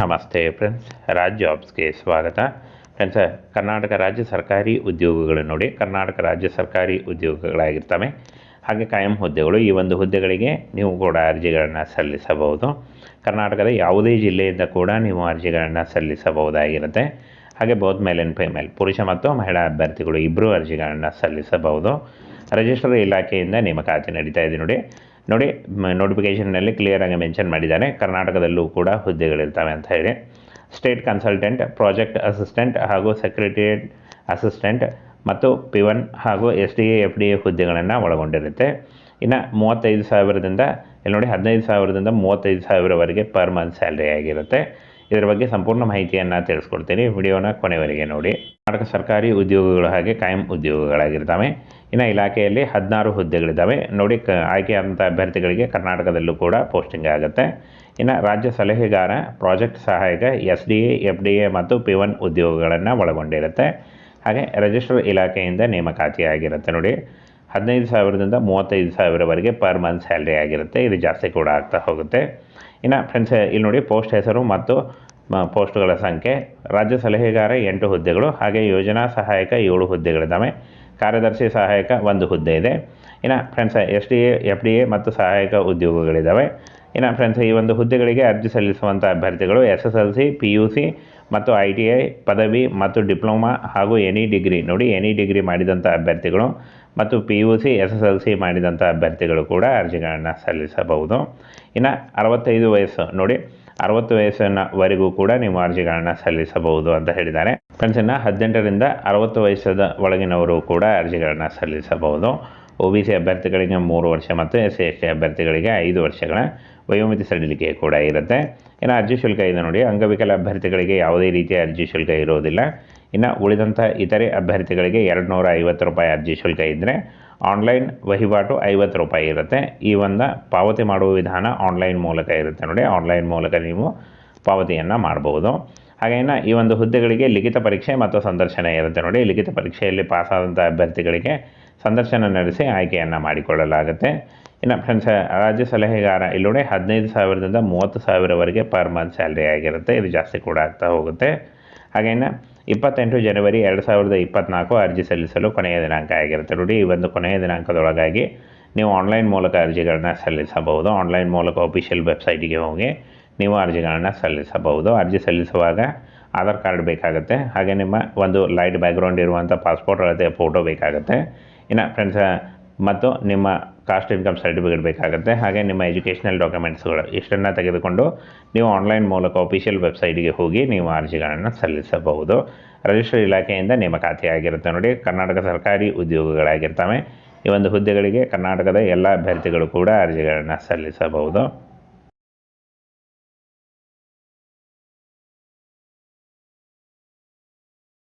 ನಮಸ್ತೆ ಫ್ರೆಂಡ್ಸ್ ರಾಜ್ ಜಾಬ್ಸ್ಗೆ ಸ್ವಾಗತ. ಫ್ರೆಂಡ್ಸ್ ಕರ್ನಾಟಕ ರಾಜ್ಯ ಸರ್ಕಾರಿ ಉದ್ಯೋಗಗಳು ನೋಡಿ, ಕರ್ನಾಟಕ ರಾಜ್ಯ ಸರ್ಕಾರಿ ಉದ್ಯೋಗಗಳಾಗಿರ್ತವೆ. ಹಾಗೆ ಕಾಯಂ ಹುದ್ದೆಗಳು, ಈ ಒಂದು ಹುದ್ದೆಗಳಿಗೆ ನೀವು ಕೂಡ ಅರ್ಜಿಗಳನ್ನು ಸಲ್ಲಿಸಬಹುದು. ಕರ್ನಾಟಕದ ಯಾವುದೇ ಜಿಲ್ಲೆಯಿಂದ ಕೂಡ ನೀವು ಅರ್ಜಿಗಳನ್ನು ಸಲ್ಲಿಸಬಹುದಾಗಿರುತ್ತೆ. ಹಾಗೆ ಬೌತ್ ಮೇಲ್ ಆ್ಯಂಡ್ ಫಿಮೇಲ್, ಪುರುಷ ಮತ್ತು ಮಹಿಳಾ ಅಭ್ಯರ್ಥಿಗಳು ಇಬ್ಬರೂ ಅರ್ಜಿಗಳನ್ನು ಸಲ್ಲಿಸಬಹುದು. ರಿಜಿಸ್ಟರ್ ಇಲಾಖೆಯಿಂದ ನೇಮಕಾತಿ ನಡೀತಾ ಇದೆ ನೋಡಿ. ನೋಡಿ ನೋಟಿಫಿಕೇಷನ್ನಲ್ಲಿ ಕ್ಲಿಯರಾಗಿ ಮೆನ್ಷನ್ ಮಾಡಿದ್ದಾರೆ ಕರ್ನಾಟಕದಲ್ಲೂ ಕೂಡ ಹುದ್ದೆಗಳಿರ್ತವೆ ಅಂತ ಹೇಳಿ. ಸ್ಟೇಟ್ ಕನ್ಸಲ್ಟೆಂಟ್ ಪ್ರಾಜೆಕ್ಟ್ ಅಸಿಸ್ಟೆಂಟ್ ಹಾಗೂ ಸೆಕ್ರೆಟರಿಯೇಟ್ ಅಸಿಸ್ಟೆಂಟ್ ಮತ್ತು ಪಿ ಒನ್ ಹಾಗೂ S D A F D A ಹುದ್ದೆಗಳನ್ನು ಒಳಗೊಂಡಿರುತ್ತೆ. ಇನ್ನು ಮೂವತ್ತೈದು ಸಾವಿರದಿಂದ, ಇಲ್ಲಿ ನೋಡಿ ಹದಿನೈದು ಸಾವಿರದಿಂದ ಮೂವತ್ತೈದು ಸಾವಿರವರೆಗೆ ಪರ್ ಮಂತ್ ಸ್ಯಾಲ್ರಿ ಆಗಿರುತ್ತೆ. ಇದರ ಬಗ್ಗೆ ಸಂಪೂರ್ಣ ಮಾಹಿತಿಯನ್ನು ತಿಳಿಸ್ಕೊಡ್ತೀನಿ. ವಿಡಿಯೋನ ಕೊನೆವರೆಗೆ ನೋಡಿ. ಕರ್ನಾಟಕ ಸರ್ಕಾರಿ ಉದ್ಯೋಗಗಳು ಹಾಗೆ ಕಾಯಂ ಉದ್ಯೋಗಗಳಾಗಿರ್ತವೆ. ಇನ್ನು ಇಲಾಖೆಯಲ್ಲಿ ಹದಿನಾರು ಹುದ್ದೆಗಳಿದ್ದಾವೆ. ನೋಡಿ, ಕ ಆಯ್ಕೆಯಾದಂಥ ಅಭ್ಯರ್ಥಿಗಳಿಗೆ ಕರ್ನಾಟಕದಲ್ಲೂ ಕೂಡ ಪೋಸ್ಟಿಂಗ್ ಆಗುತ್ತೆ. ಇನ್ನು ರಾಜ್ಯ ಸಲಹೆಗಾರ, ಪ್ರಾಜೆಕ್ಟ್ ಸಹಾಯಕ, S D A, F D A ಮತ್ತು ಪಿ ಒನ್ ಉದ್ಯೋಗಗಳನ್ನು ಒಳಗೊಂಡಿರುತ್ತೆ. ಹಾಗೆ ರಿಜಿಸ್ಟರ್ ಇಲಾಖೆಯಿಂದ ನೇಮಕಾತಿ ಆಗಿರುತ್ತೆ ನೋಡಿ, ಹದಿನೈದು ಸಾವಿರದಿಂದ ಮೂವತ್ತೈದು ಸಾವಿರವರೆಗೆ ಪರ್ ಮಂತ್ ಸ್ಯಾಲ್ರಿ ಆಗಿರುತ್ತೆ. ಇದು ಜಾಸ್ತಿ ಕೂಡ ಆಗ್ತಾ ಹೋಗುತ್ತೆ. ಇನ್ನು ಫ್ರೆಂಡ್ಸ್ ಇಲ್ಲಿ ನೋಡಿ ಪೋಸ್ಟ್ ಹೆಸರು ಮತ್ತು ಪೋಸ್ಟ್ಗಳ ಸಂಖ್ಯೆ. ರಾಜ್ಯ ಸಲಹೆಗಾರ ಎಂಟು ಹುದ್ದೆಗಳು, ಹಾಗೆ ಯೋಜನಾ ಸಹಾಯಕ ಏಳು ಹುದ್ದೆಗಳಿದ್ದಾವೆ. ಕಾರ್ಯದರ್ಶಿ ಸಹಾಯಕ ಒಂದು ಹುದ್ದೆ ಇದೆ. ಇನ್ನು friends S D A F D A ಮತ್ತು ಸಹಾಯಕ ಉದ್ಯೋಗಗಳಿದ್ದಾವೆ ಇನ್ನು ಫ್ರೆಂಡ್ಸ್ ಈ ಒಂದು ಹುದ್ದೆಗಳಿಗೆ ಅರ್ಜಿ ಸಲ್ಲಿಸುವಂಥ ಅಭ್ಯರ್ಥಿಗಳು S S L C P U C ಮತ್ತು ಐ ಟಿ ಐ ಪದವಿ ಮತ್ತು ಡಿಪ್ಲೊಮಾ ಹಾಗೂ ಎನಿ ಡಿಗ್ರಿ ನೋಡಿ ಎನಿ ಡಿಗ್ರಿ ಮಾಡಿದಂಥ ಅಭ್ಯರ್ಥಿಗಳು ಮತ್ತು P U C S S L C ಮಾಡಿದಂಥ ಅಭ್ಯರ್ಥಿಗಳು ಕೂಡ ಅರ್ಜಿಗಳನ್ನು ಸಲ್ಲಿಸಬಹುದು. ಇನ್ನು ಅರವತ್ತೈದು ವಯಸ್ಸು ನೋಡಿ ಅರವತ್ತು ವಯಸ್ಸಿನವರೆಗೂ ಕೂಡ ನೀವು ಅರ್ಜಿಗಳನ್ನು ಸಲ್ಲಿಸಬಹುದು ಅಂತ ಹೇಳಿದ್ದಾರೆ. ಫ್ರೆಂಡ್ಸ್ ಇನ್ನು ಹದಿನೆಂಟರಿಂದ ಅರವತ್ತು ವಯಸ್ಸದ ಒಳಗಿನವರು ಕೂಡ ಅರ್ಜಿಗಳನ್ನು ಸಲ್ಲಿಸಬಹುದು. ಒ ಬಿ ಸಿ ಅಭ್ಯರ್ಥಿಗಳಿಗೆ ಮೂರು ವರ್ಷ ಮತ್ತು ಎಸ್ ಸಿ ಎಸ್ ಟಿ ಅಭ್ಯರ್ಥಿಗಳಿಗೆ ಐದು ವರ್ಷಗಳ ವಯೋಮಿತಿ ಸಡಿಲಿಕೆ ಕೂಡ ಇರುತ್ತೆ. ಇನ್ನು ಅರ್ಜಿ ಶುಲ್ಕ ಇದೆ ನೋಡಿ, ಅಂಗವಿಕಲ ಅಭ್ಯರ್ಥಿಗಳಿಗೆ ಯಾವುದೇ ರೀತಿಯ ಅರ್ಜಿ ಶುಲ್ಕ ಇರೋದಿಲ್ಲ. ಇನ್ನು ಉಳಿದಂಥ ಇತರೆ ಅಭ್ಯರ್ಥಿಗಳಿಗೆ ಎರಡು ನೂರ ಐವತ್ತು ರೂಪಾಯಿ ಅರ್ಜಿ ಶುಲ್ಕ ಇದ್ದರೆ ಆನ್ಲೈನ್ ವಹಿವಾಟು ಐವತ್ತು ರೂಪಾಯಿ ಇರುತ್ತೆ. ಈ ಒಂದು ಪಾವತಿ ಮಾಡುವ ವಿಧಾನ ಆನ್ಲೈನ್ ಮೂಲಕ ಇರುತ್ತೆ ನೋಡಿ. ಆನ್ಲೈನ್ ಮೂಲಕ ನೀವು ಪಾವತಿಯನ್ನು ಮಾಡ್ಬೋದು. ಹಾಗೇನ ಈ ಒಂದು ಹುದ್ದೆಗಳಿಗೆ ಲಿಖಿತ ಪರೀಕ್ಷೆ ಮತ್ತು ಸಂದರ್ಶನ ಇರುತ್ತೆ ನೋಡಿ. ಲಿಖಿತ ಪರೀಕ್ಷೆಯಲ್ಲಿ ಪಾಸಾದಂಥ ಅಭ್ಯರ್ಥಿಗಳಿಗೆ ಸಂದರ್ಶನ ನಡೆಸಿ ಆಯ್ಕೆಯನ್ನು ಮಾಡಿಕೊಳ್ಳಲಾಗುತ್ತೆ. ಇನ್ನು ಫ್ರೆಂಡ್ಸ್ ರಾಜ್ಯ ಸಲಹೆಗಾರ, ಇಲ್ಲೋಡೆ ಹದಿನೈದು ಸಾವಿರದಿಂದ ಮೂವತ್ತು ಸಾವಿರವರೆಗೆ ಪರ್ ಮಂತ್ ಸ್ಯಾಲ್ರಿ ಆಗಿರುತ್ತೆ. ಇದು ಜಾಸ್ತಿ ಕೂಡ ಆಗ್ತಾ ಹೋಗುತ್ತೆ. ಹಾಗೇನು ಇಪ್ಪತ್ತೆಂಟು ಜನವರಿ ಎರಡು ಸಾವಿರದ ಇಪ್ಪತ್ತ್ನಾಲ್ಕು ಅರ್ಜಿ ಸಲ್ಲಿಸಲು ಕೊನೆಯ ದಿನಾಂಕ ಆಗಿರುತ್ತೆ. ನೋಡಿ, ಈ ಒಂದು ಕೊನೆಯ ದಿನಾಂಕದೊಳಗಾಗಿ ನೀವು ಆನ್ಲೈನ್ ಮೂಲಕ ಅರ್ಜಿಗಳನ್ನ ಸಲ್ಲಿಸಬಹುದು. ಆನ್ಲೈನ್ ಮೂಲಕ ಅಫಿಷಿಯಲ್ ವೆಬ್ಸೈಟಿಗೆ ಹೋಗಿ ನೀವು ಅರ್ಜಿಗಳನ್ನು ಸಲ್ಲಿಸಬಹುದು. ಅರ್ಜಿ ಸಲ್ಲಿಸುವಾಗ ಆಧಾರ್ ಕಾರ್ಡ್ ಬೇಕಾಗುತ್ತೆ. ಹಾಗೆ ನಿಮ್ಮ ಒಂದು ಲೈಟ್ ಬ್ಯಾಕ್ಗ್ರೌಂಡ್ ಇರುವಂಥ ಪಾಸ್ಪೋರ್ಟ್ ಅಳತೆ ಫೋಟೋ ಬೇಕಾಗುತ್ತೆ. ಇನ್ನು, ಫ್ರೆಂಡ್ಸ್ ಮತ್ತು ನಿಮ್ಮ ಕಾಸ್ಟ್ ಇನ್ಕಮ್ ಸರ್ಟಿಫಿಕೇಟ್ ಬೇಕಾಗುತ್ತೆ. ಹಾಗೆ ನಿಮ್ಮ ಎಜುಕೇಷನಲ್ ಡಾಕ್ಯುಮೆಂಟ್ಸ್ಗಳು ಇಷ್ಟನ್ನು ತೆಗೆದುಕೊಂಡು ನೀವು ಆನ್ಲೈನ್ ಮೂಲಕ ಅಫಿಷಿಯಲ್ ವೆಬ್ಸೈಟಿಗೆ ಹೋಗಿ ನೀವು ಅರ್ಜಿಗಳನ್ನು ಸಲ್ಲಿಸಬಹುದು. ರಿಜಿಸ್ಟರ್ ಇಲಾಖೆಯಿಂದ ನೇಮಕಾತಿ ಆಗಿರುತ್ತೆ ನೋಡಿ. ಕರ್ನಾಟಕ ಸರ್ಕಾರಿ ಉದ್ಯೋಗಗಳಾಗಿರ್ತವೆ. ಈ ಒಂದು ಹುದ್ದೆಗಳಿಗೆ ಕರ್ನಾಟಕದ ಎಲ್ಲ ಅಭ್ಯರ್ಥಿಗಳು ಕೂಡ ಅರ್ಜಿಗಳನ್ನು ಸಲ್ಲಿಸಬಹುದು.